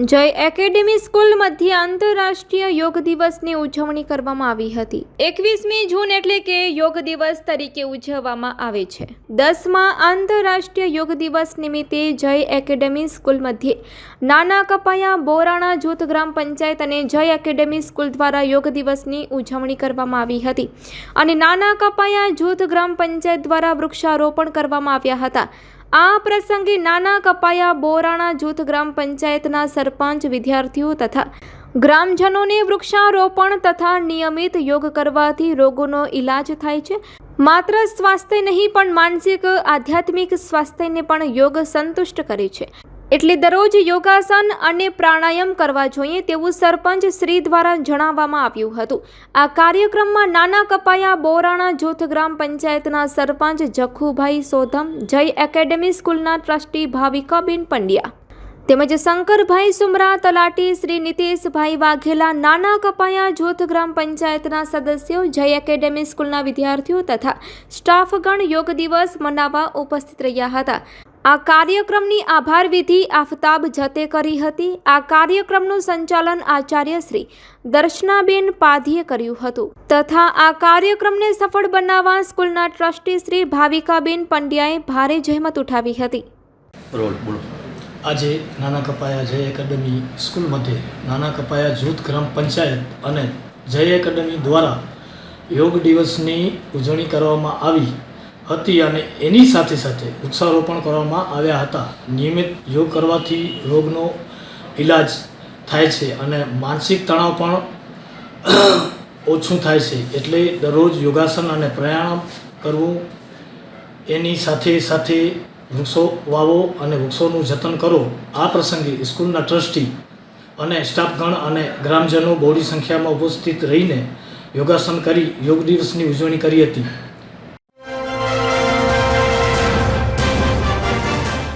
જય academy school મધ્યે આંતરરાષ્ટ્રીય યોગ દિવસની ઉજવણી કરવામાં આવી હતી. એકવીસમી જૂન એટલે કે યોગ દિવસ તરીકે ઉજવવામાં આવે છે. દસમા આંતરરાષ્ટ્રીય યોગ દિવસ નિમિત્તે જય એકેડેમી સ્કૂલ મધ્યે નાના કપાયા બોરાણા જૂથ ગ્રામ પંચાયત અને જય એકેડેમી સ્કૂલ દ્વારા યોગ દિવસની ઉજવણી કરવામાં આવી હતી અને નાના કપાયા જૂથ ગ્રામ પંચાયત દ્વારા વૃક્ષારોપણ કરવામાં આવ્યા હતા. આ પ્રસંગે નાના કપાયા બોરાણા જૂથ ગ્રામ પંચાયતના સરપંચ વિદ્યાર્થીઓ તથા ગ્રામજનોને વૃક્ષારોપણ તથા નિયમિત યોગ કરવાથી રોગોનો ઈલાજ થાય છે. માત્ર સ્વાસ્થ્ય નહીં, પણ માનસિક, આધ્યાત્મિક સ્વાસ્થ્યને પણ યોગ સંતુષ્ટ કરે છે. એટલે દરરોજ યોગાસન અને પ્રાણાયામ કરવા જોઈએ તેવું સરપંચ શ્રી દ્વારા જણાવવામાં આવ્યું હતું. આ કાર્યક્રમમાં નાના કપાયા બોરાણા જૂથ ગ્રામ પંચાયતના સરપંચ જખુભાઈ સોધમ, જય એકેડેમી સ્કૂલના ટ્રસ્ટી ભાવિકાબેન પંડ્યા તેમજ શંકરભાઈ સુમરા, તલાટી શ્રી નીતેશભાઈ વાઘેલા, નાના કપાયા જૂથ ગ્રામ પંચાયતના સદસ્યો, જય એકેડેમી સ્કૂલના વિદ્યાર્થીઓ તથા સ્ટાફગણ યોગ દિવસ મનાવવા ઉપસ્થિત રહ્યા હતા. આ કાર્યક્રમની આભાર વિધિ આફતાબ જતે કરી હતી. આ કાર્યક્રમનું સંચાલન આચાર્ય શ્રી દર્શનાબેન પાધીએ કર્યું હતું. તથા આ કાર્યક્રમને સફળ બનાવવા સ્કૂલના ટ્રસ્ટી શ્રી ભાવિકાબેન પંડ્યાએ ભારે જહેમત ઉઠાવી હતી. આજે નાના કપાયા જય એકેડમી સ્કૂલ મધ્યે નાના કપાયા જૂથ ગ્રામ પંચાયત અને જય એકેડમી દ્વારા યોગ દિવસની ઉજવણી કરવામાં આવી. હતી અને એની સાથે સાથે વૃક્ષારોપણ કરવામાં આવ્યા હતા. નિયમિત યોગ કરવાથી રોગનો ઈલાજ થાય છે અને માનસિક તણાવ પણ ઓછું થાય છે. એટલે દરરોજ યોગાસન અને પ્રાણાયામ કરવું એની સાથે સાથે વૃક્ષો વાવો અને વૃક્ષોનું જતન કરો. આ પ્રસંગે સ્કૂલના ટ્રસ્ટી અને સ્ટાફગણ અને ગ્રામજનો બહોળી સંખ્યામાં ઉપસ્થિત રહીને યોગાસન કરી યોગ દિવસની ઉજવણી કરી હતી.